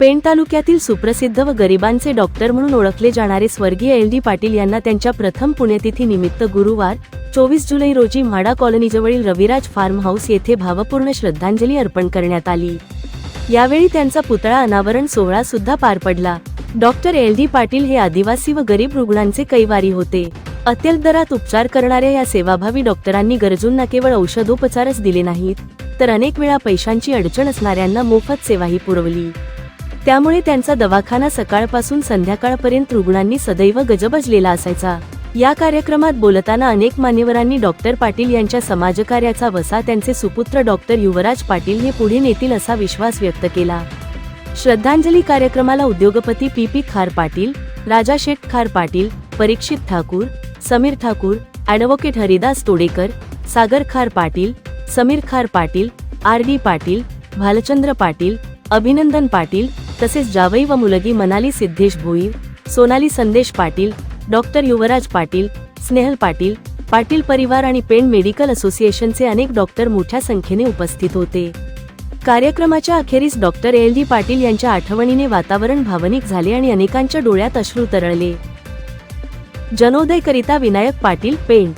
पेण तालुक्यातील सुप्रसिद्ध व गरिबांचे डॉक्टर म्हणून ओळखले जाणारे स्वर्गीय एल डी पाटील यांना त्यांच्या प्रथम पुण्यतिथी निमित्त गुरुवार चोवीस जुलै रोजी म्हाडा कॉलनीजवळील रविराज फार्म हाऊस येथे भावपूर्ण श्रद्धांजली अर्पण करण्यात आली. यावेळी त्यांचा पुतळा अनावरण सोहळा सुद्धा पार पडला. डॉक्टर एल डी पाटील हे आदिवासी व गरीब रुग्णांचे कैवारी होते. अत्यल्प दरात उपचार करणाऱ्या या सेवाभावी डॉक्टरांनी गरजूंना केवळ औषधोपचारच दिले नाहीत तर अनेक वेळा पैशांची अडचण असणाऱ्यांना मोफत सेवाही पुरवली. त्यामुळे त्यांचा दवाखाना सकाळपासून संध्याकाळपर्यंत रुग्णांनी सदैव गजबजलेला असायचा. या कार्यक्रमात बोलताना अनेक मान्यवरांनी डॉक्टर पाटील यांच्या समाजकार्याचा वसा त्यांचे सुपुत्र डॉक्टर युवराज पाटील हे पुढे नेतील असा विश्वास व्यक्त केला. श्रद्धांजली कार्यक्रमाला उद्योगपती पी पी खार Patil Raja Sheth Khar Patil Parikshit Thakur Samir Thakur advocate Haridas Todekar Sagar Khar Patil Samir Khar Patil R D Patil Bhalchandra Patil Abhinandan Patil तसेच जावई व मुलगी मनाली सिद्धेश भोईर सोनाली संदेश पाटील डॉक्टर युवराज पाटील स्नेहल पाटील पाटील परिवार आणि पेण मेडिकल असोसिएशनचे अनेक डॉक्टर मोठ्या संख्येने उपस्थित होते. कार्यक्रमाच्या अखेरीस डॉक्टर एल. डी. पाटील यांच्या आठवणीने वातावरण भावनिक झाले आणि अनेकांच्या डोळ्यात अश्रू तरळले. जनोदयकरिता विनायक पाटील पेण